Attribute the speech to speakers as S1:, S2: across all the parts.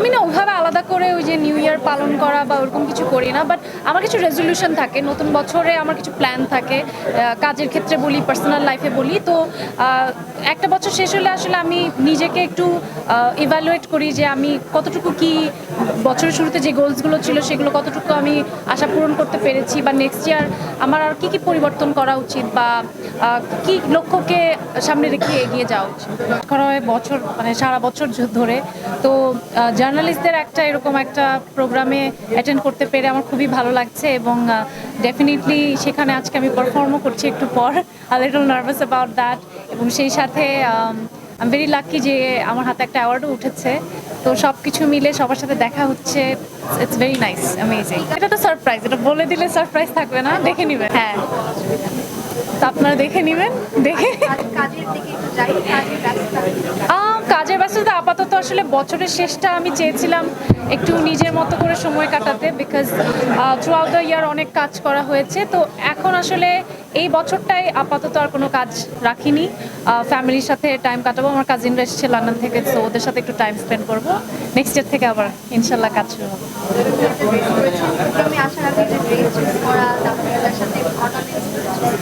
S1: ไม่หนุกเธอแบ করে ওই যে নিউ ইয়ার পালন করা বা ওরকম কিছু করি না বাট আমার কিছু রেজলিউশন থাকে। নতুন বছরে আমার কিছু প্ল্যান থাকে। কাজের ক্ষেত্রে বলি পার্সোনাল লাইফে বলি। তো একটা বছর শেষ হলে আসলে আমি নিজেকে একটু ইভ্যালুয়েট করি যে আমি কতটুকু কি বছরের শুরুতে যে গোলসগুলো ছিল সেগুলো কতটুকু আমি আশা পূরণ করতে পেরেছি বা নেক্সট ইয়ার আমার আর কি কি পরিবর্তন করা উচিত বা কি লক্ষ্যকে সামনে রেখে এগিয়ে যাওয়া উচিত? করা হয় বছর মানে সারা বছর ধরে। তো জার্নালিস্টদের একটা এরকম একটা প্রোগ্রামে অ্যাটেন্ড করতে পেরে আমার খুবই ভালো লাগছে এবং ডেফিনেটলি সেখানে আজকে আমি পারফর্মও করছি একটু পর a little nervous about that এবং সেই সাথে আই ভেরি লাকি যে আমার হাতে একটা অ্যাওয়ার্ডও উঠেছে। তো সব কিছু মিলে সবার সাথে দেখা হচ্ছে ইটস ভেরি নাইস অ্যামেজিং এটা তো সারপ্রাইজ এটা বলে দিলে সারপ্রাইজ থাকবে না দেখে নেবেন। হ্যাঁ। তো আপনারা দেখে নেবেন দেখে
S2: কাজের দিকে একটু যাই কাজের ব্যস্ততা
S1: আহ, কাজের ব্যস্ততা আপাতত আসলে বছরের শেষটা আমি চেয়েছিলাম একটু নিজের মতো করে সময় কাটাতে because throughout the year অনেক কাজ করা হয়েছে। তো এখন আসলে এই বছরটাই আপাতত আর কোনো কাজ রাখিনি। ফ্যামিলির সাথে টাইম কাটাবো। আমার কাজিনরা এসেছে লন্ডন থেকে তো ওদের সাথে একটু টাইম স্পেন্ড করব। নেক্সট ইয়ার থেকে আবার ইনশাল্লাহ কাজ শুরু হবে।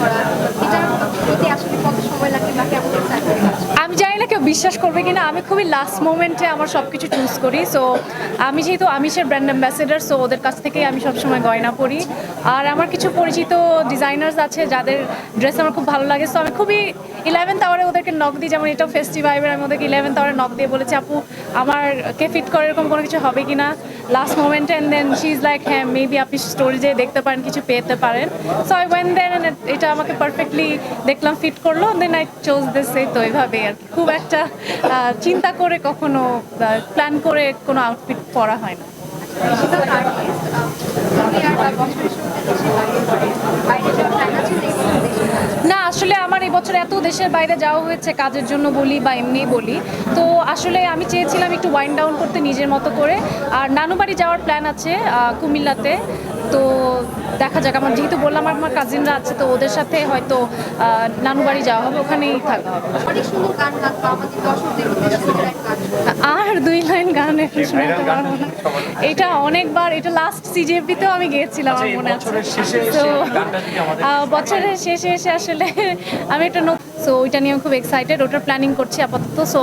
S2: করা এটার প্রতি আসলে কত সময় লাগে বা কেমন এক্সাইটমেন্ট
S1: আমি জানি না কেউ বিশ্বাস করবে কিনা, আমি খুবই লাস্ট মোমেন্টে আমার সব কিছু চুজ করি। সো আমি যেহেতু আমিষের ব্র্যান্ড অ্যাম্বাসেডার সো ওদের কাছ থেকেই আমি সবসময় গয়না পরি। আর আমার কিছু পরিচিত ডিজাইনার্স আছে, যাদের ড্রেস আমার খুব ভালো লাগে। সো আমি খুবই ইলেভেন্থ আওয়ারে ওদেরকে নক দিই, যেমন এটা ফেস্টিভাইভের আমি ওদেরকে ইলেভেন্থ আওয়ারে নক দিয়ে বলেছি, আপু আমার কে ফিট করে এরকম কোনো কিছু হবে কি না লাস্ট মোমেন্টে and then she is like হ্যাঁ মেবি আপনি স্টোরি যে দেখতে পারেন, কিছু পেতে পারেন। সো আই ওয়েন দেন এটা আমাকে পারফেক্টলি দেখলাম ফিট করল দেন আই চোজ দিস এই তো এইভাবে আর খুব একটা চিন্তা করে কখনো প্ল্যান করে কোনো আউটফিট পরা হয় না
S2: বেশিরভাগ আর্টিস্ট আর বা বছরের শুরুতে দেশের বাইরে করে বাইরে যাওয়ার প্ল্যান আছে দেশে দেশে
S1: না আসলে আমার এবছর বছর এত দেশের বাইরে যাওয়া হয়েছে কাজের জন্য বলি বা এমনি বলি, তো আসলে আমি চেয়েছিলাম একটু ওয়াইন ডাউন করতে নিজের মতো করে। আর নানুবাড়ি যাওয়ার প্ল্যান আছে কুমিল্লাতে, তো দেখা যাক। আমার যেহেতু বললাম আমার কাজিনরা আছে, তো ওদের সাথে হয়তো নানুবাড়ি যাওয়া হবে, ওখানেই থাকা হবে
S2: অনেক সুন্দর গান আমাদের দর্শকদের উদ্দেশ্যে সুন্দর এক গান
S1: আর দুই লাইন গান এখন শোনাতে পারব না। এটা অনেকবার এটা লাস্ট সিজেপিতেও আমি গিয়েছিলাম আমার মনে আছে।
S3: বছরের শেষে এসে
S1: তো বছরের শেষে এসে আসলে আমি একটা সো ওইটা নিয়ে আমি খুব এক্সাইটেড ওটার প্ল্যানিং করছি আপাতত। সো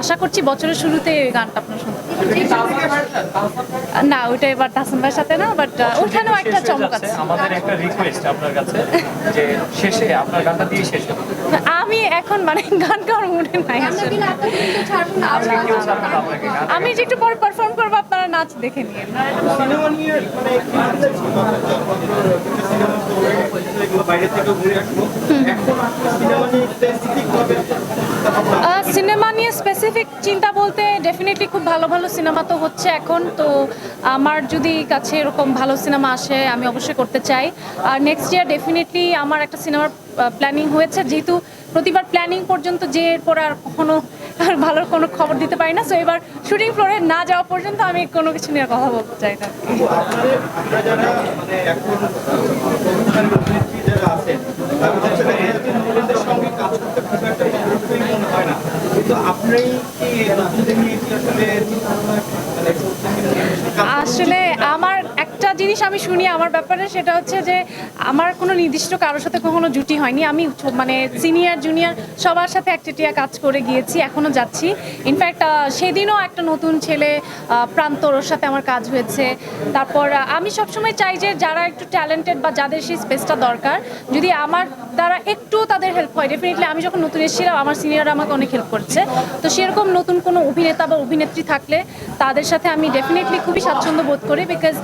S1: আশা করছি বছরের শুরুতে গানটা আপনার শুনতে না ওইটা এবার তাসন ভাইয়ের সাথে না বাট ওখানেও একটা চমক আছে।
S3: আমাদের একটা রিকোয়েস্ট আপনার কাছে যে শেষে আপনার গানটা দিয়ে শেষ
S1: আমি এখন মানে গান গাওয়ার মুডে নাই। আমি যে একটু পরে পারফর্ম করব আপনারা নাচ দেখে নিয়ে
S4: সিনেমা নিয়ে মানে সিনেমা বাইরে থেকে ঘুরে আসব। এখন আসলে সিনেমা নিয়ে স্পেসিফিক ভাবে
S1: সিনেমা নিয়ে স্পেসিফিক চিন্তা বলতে ডেফিনেটলি খুব ভালো ভালো সিনেমা তো হচ্ছে এখন। তো আমার যদি কাছে এরকম ভালো সিনেমা আসে আমি অবশ্যই করতে চাই। আর নেক্সট ইয়ার ডেফিনেটলি আমার একটা সিনেমার প্ল্যানিং হয়েছে। যেহেতু প্রতিবার প্ল্যানিং পর্যন্ত যে এরপর আর কখনো ভালো কোনো খবর দিতে পারি না। সো এবার শুটিং ফ্লোরে না যাওয়া পর্যন্ত আমি কোনো কিছু নিয়ে কথা বলতে চাই না।
S4: আপনি কি আসলে চিন্তা ভাবনা মানে করছেন কিনা?
S1: আসলে আমার একটা জিনিস আমি শুনি আমার ব্যাপারে সেটা হচ্ছে যে আমার কোনো নির্দিষ্ট কারোর সাথে কখনো জুটি হয়নি। আমি মানে সিনিয়র জুনিয়র সবার সাথে একচেটিয়া কাজ করে গিয়েছি, এখনও যাচ্ছি। ইনফ্যাক্ট সেদিনও একটা নতুন ছেলে প্রান্ত ওর সাথে আমার কাজ হয়েছে। তারপর আমি সবসময় চাই যে যারা একটু ট্যালেন্টেড বা যাদের সেই স্পেসটা দরকার, যদি আমার দ্বারা একটু তাদের হেল্প হয়। ডেফিনেটলি আমি যখন নতুন এসেছিলাম, আমার সিনিয়ররা আমাকে অনেক হেল্প করছে। তো সেরকম নতুন কোনো অভিনেতা বা অভিনেত্রী থাকলে তাদের সাথে আমি ডেফিনেটলি খুবই স্বাচ্ছন্দ্য বোধ করি বিকজ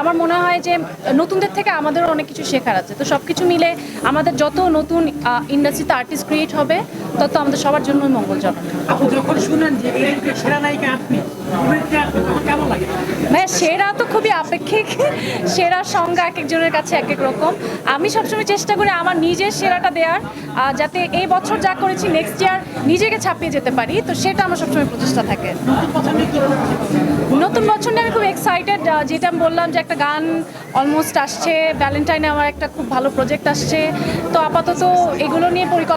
S1: আমার মনে হয় যে নতুনদের থেকে আমাদেরও অনেক কিছু শেখার আছে। তো সব কিছু মিলে আমাদের যত নতুন ইন্ডাস্ট্রিতে আর্টিস্ট ক্রিয়েট হবে, তত আমাদের সবার জন্য মঙ্গলজনক।
S5: যখন শুনেন যে সেরা নায়িকা আপনি লাগে?
S1: ভাইয়া সেরা তো খুবই আপেক্ষিক। সেরা সংজ্ঞা এক একজনের কাছে এক এক রকম। আমি সবসময় চেষ্টা করি আমার নিজের সেরাটা দেওয়ার যাতে এই বছর যা করেছি নেক্সট ইয়ার নিজেকে ছাপিয়ে যেতে পারি তো সেটা আমার সবসময় প্রচেষ্টা থাকে। নতুন বছর নিয়ে আমি খুব এক্সাইটেড যেটা আমি বললাম যে একটা গান অলমোস্ট আসছে ভ্যালেন্টাইনে আমার একটা খুব ভালো প্রজেক্ট আসছে তো আপাতত এগুলো নিয়ে পরিকল্পনা